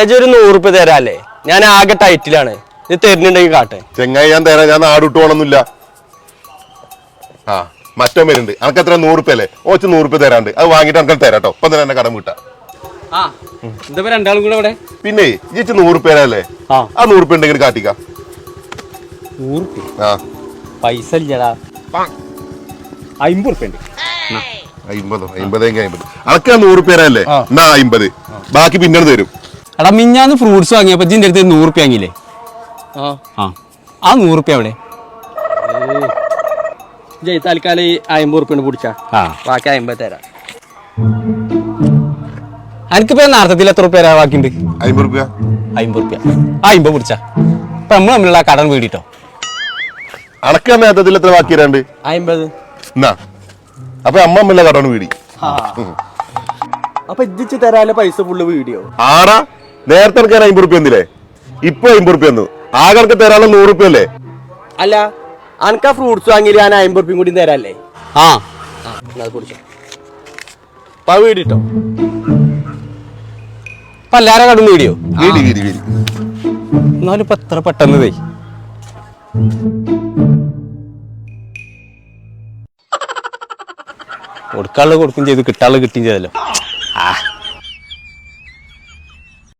അല്ലജ് ഒരു നൂറുപ്യ തരാല്ലേ? ഞാൻ ആകെ ടൈറ്റിലാണ് ഇത് തരുന്നുണ്ടെങ്കിൽ കാട്ടെ. ചെങ്ങായി ഞാൻ തരാം. ഞാൻ നാട് വിട്ടു പോകണമെന്നില്ല ആ മറ്റോ വരുന്നുണ്ട്. അനക്ക് എത്ര? നൂറുപ്യ അല്ലേ? ഓച്ച് നൂറുപ്യ തരാണ്ട്. അത് വാങ്ങിട്ട് അനക്ക് തരാം കേട്ടോ ഇപ്പം തന്നെ എന്നെ കടം വിട്ടാ. ആ എന്താ രണ്ടാളും കൂടെ ഇവിടെ പിന്നെ ഇച്ച് നൂറുപ്യ തരാല്ലേ ആ. നൂറുപ്യ ഉണ്ടെങ്കിൽ കാട്ടിക്കാം. നൂറുപ്യ ആ. പൈസ ഇല്ലടാ. അമ്പത് അമ്പതോ അമ്പതെങ്കിൽ അമ്പത് അനക്ക് ആ നൂറുപ്യ തരാല്ലേ എന്നാ അമ്പത് ബാക്കി പിന്നെ തരും. എടാ മിഞ്ഞാന്ന് ഫ്രൂട്ട്സ് വാങ്ങിയപ്പോ ഇതിന്റെ അടുത്ത് നൂറുപ്യ വാങ്ങിയില്ലേ? ആ. ആ. ആ നൂറുപ്യ അവിടെ ജയ് തൽക്കാലം ഈ അമ്പത് റുപ്യ പിടിച്ചാ. ബാക്കി അമ്പത് തരാം. എനിക്കിപ്പോ നാർത്തത്തിൽ എത്ര റുപ്യ തരാ ബാക്കിയുണ്ട്? അമ്പത് റുപ്യ അമ്പത് റുപ്യ ആ അമ്പത് പിടിച്ചാ. അപ്പൊ നമ്മൾ തമ്മിലുള്ള കടൻ വീടിട്ടോ? എത്ര ബാക്കി തരാണ്ട് അമ്പത്. എന്നാ. അപ്പൊ അമ്മ അമ്മല്ല വീടി. അപ്പൊ ഇജ്ജിച്ച് തരാല്ലേ പൈസ ഫുള്ള് വീടിയോ ആടാ. നേരത്തെ എനിക്ക് അമ്പത് റുപ്യ ഒന്നില്ലേ ഇപ്പൊ അമ്പത് റുപ്യ ഒന്നു ആകെ തരാനുള്ള നൂറ് റുപ്യ അല്ലേ? അല്ല അനക്ക് ആ ഫ്രൂട്ട്സ് വാങ്ങി ഞാൻ അമ്പത് റുപ്യം കൂടി തരാല്ലേ? ആ. ആ എന്നാ അത് കുടിച്ചോ. അപ്പൊ ആ വീടിട്ടോ ഇപ്പൊ എല്ലാരും കടം വീടിയോ? വീടി വീടി വീടി. എന്നാലും ഇപ്പൊ എത്ര പെട്ടെന്ന് തേ കൊടുക്കാനുള്ളത് കൊടുക്കും ചെയ്തു കിട്ടാനുള്ള കിട്ടുകയും ചെയ്തല്ലോ. ആ.